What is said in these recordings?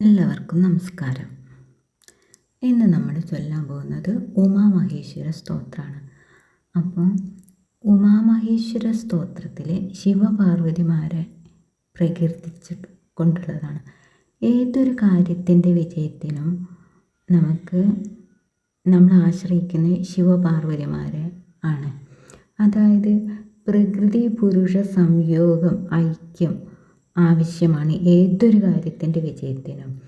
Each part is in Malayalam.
എല്ലാവർക്കും നമസ്കാരം. ഇന്ന് നമ്മൾ ചൊല്ലാൻ പോകുന്നത് ഉമാമഹേശ്വര സ്തോത്രമാണ്. അപ്പോൾ ഉമാമഹേശ്വര സ്തോത്രത്തിലെ ശിവപാർവതിമാരെ പ്രകീർത്തിച്ച് കൊണ്ടുള്ളതാണ്. ഏതൊരു കാര്യത്തിന്റെ വിജയത്തിനും നമുക്ക് നമ്മൾ ആശ്രയിക്കുന്ന ശിവപാർവതിമാരെ ആണ്. അതായത് പ്രകൃതി പുരുഷ സംയോഗം ഐക്യം ആവശ്യമാണ് ഏതൊരു കാര്യത്തിന്റെ വിജയത്തിനും.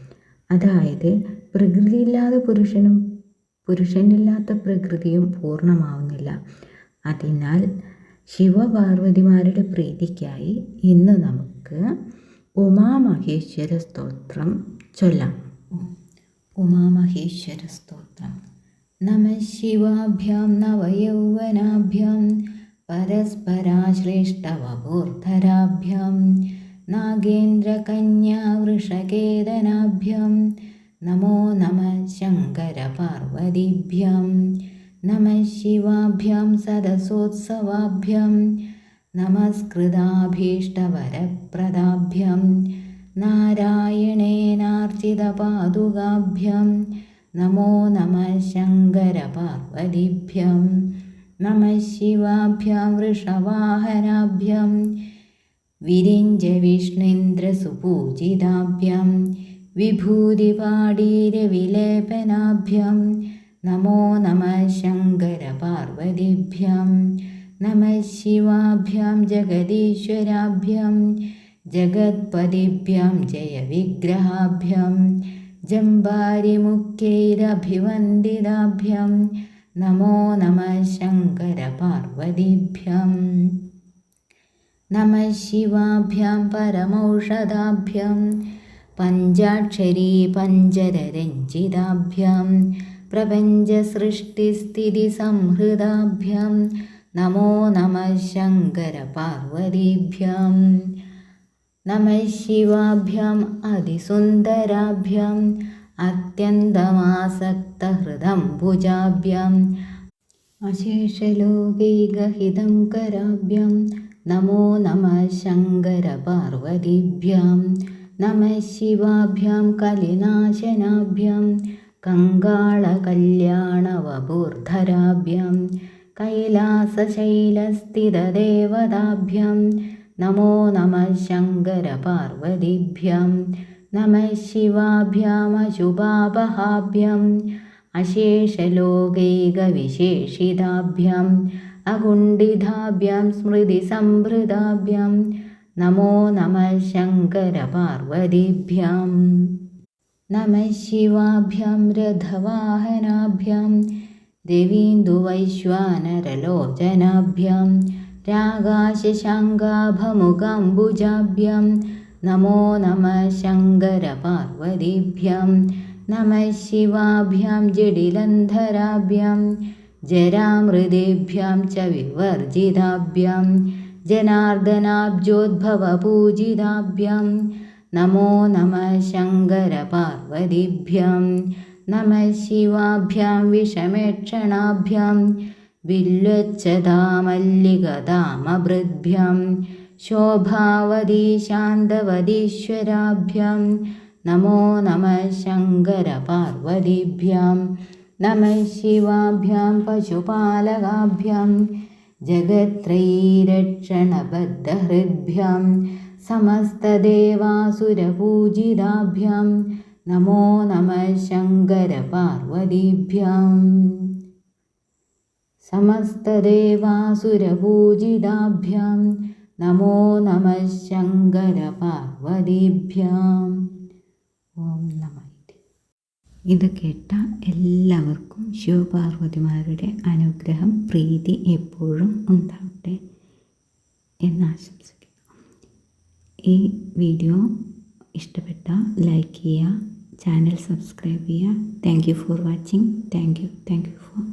അതായത് പ്രകൃതിയില്ലാതെ പുരുഷനും പുരുഷനില്ലാത്ത പ്രകൃതിയും പൂർണമാവുന്നില്ല. അതിനാൽ ശിവപാർവതിമാരുടെ പ്രീതിക്കായി ഇന്ന് നമുക്ക് ഉമാമഹേശ്വര സ്തോത്രം ചൊല്ലാം ഉമാമഹേശ്വര സ്തോത്രം നമ ശിവാഭ്യാം നവയൗവനാഭ്യാം പരസ്പരാശ്ലിഷ്ടവപൂർധരാഭ്യാം नागेन्द्रकन्यावृषकेतनाभ्यां नमो नमः शङ्करपार्वतीभ्यां नमः शिवाभ्यां सदसोत्सवाभ्यां नमस्कृताभीष्टवरप्रदाभ्यां नारायणेनार्चितपादुकाभ्यां नमो नमः शङ्करपार्वतीभ्यां नमः शिवाभ्यां वृषवाहनाभ्यां വിരിഞ്ച വിഷ്ണേന്ദ്രസുപൂജിതാഭ്യം വിഭൂതിപാടീരവിലേപനാഭ്യം നമോ നമ ശങ്കരപാർവതിഭ്യം നമ ശിവാഭ്യം ജഗദീശ്വരാഭ്യം ജഗത്പതിഭ്യം ജയവിഗ്രഹാഭ്യം ജമ്ബാരിമുഖ്യൈരഭിവന്ദിതാഭ്യം നമോ നമ ശങ്കരപാർവതിഭ്യം. നമ ശിവാഭ്യാം പരമൗഷധാഭ്യം പഞ്ചാക്ഷരീ പഞ്ചരരഞ്ജിതാഭ്യം പ്രപഞ്ചസൃഷ്ടിസ്ഥിതിസംഹൃതാഭ്യം നമോ നമ ശങ്കരപാർവതീഭ്യം നമ ശിവാഭ്യം അതിസുന്ദരാഭ്യം അത്യന്തമാസക്തഹൃദം ഭുജാഭ്യം അശേഷലോകൈകഹിതം കരാഭ്യം നമോ നമ ശങ്കരപാർവതിഭ്യാം നമ ശിവാഭ്യാം കലിനാശനാഭ്യാം കങ്കാളകല്യാണവപൂർധരാഭ്യാം കൈലാസശൈലസ്ഥിതദേവതാഭ്യാം നമോ നമ ശങ്കരപാർവതിഭ്യാം നമ ശിവാഭ്യാമശുഭാപഹാഭ്യാം അശേഷലോകൈകവിശേഷിതാഭ്യാം अशेषलोकैकविशेषिताभ्याम् अकुण्डिताभ्यां स्मृतिसम्भृताभ्यां नमो नमः शङ्करपार्वतीभ्यां नमः शिवाभ्यां रथवाहनाभ्यां रवीन्दुवैश्वानरलोचनाभ्यां रागाशशाङ्गाभमुगाम्बुजाभ्यां नमो नमः शङ्करपार्वतीभ्यां नमः शिवाभ्यां जडिलन्धराभ्यां ജരാമൃദേഭ്യാം ച വിവർജിതാഭ്യാം. ജനാർദ്ദനാബ്ജോദ്ഭവപൂജിതാഭ്യാം. നമോ നമ ശങ്കരപാർവതിഭ്യാം. നമ ശിവാഭ്യാം വിഷമേക്ഷണാഭ്യാം. വില്വച്ഛതാമല്ലികതാമഭൃദ്ഭ്യാം. ശോഭാവതി ശാന്തവതീശ്വരാഭ്യാം നമോ നമ ശങ്കരപാർവതിഭ്യാം. नमः शिवाभ्यां पशुपालकाभ्यां जगत्रैरक्षणबद्धहृद्भ्यां समस्तदेवासुरपूजिताभ्यां नमो नमः शङ्करपार्वतीभ्याम् समस्तदेवासुरपूजिताभ्यां नमो नमः शङ्करपार्वतीभ्याम् ॐ नमः ഇത് കേട്ട എല്ലാവർക്കും ശിവപാർവതിമാരുടെ അനുഗ്രഹം പ്രീതി എപ്പോഴും ഉണ്ടാവട്ടെ എന്ന് ആശംസിക്കുന്നു. ഈ വീഡിയോ ഇഷ്ടപ്പെട്ട ലൈക്ക് ചെയ്യുക ചാനൽ സബ്സ്ക്രൈബ് ചെയ്യുക. Thank you for watching thank you thank you for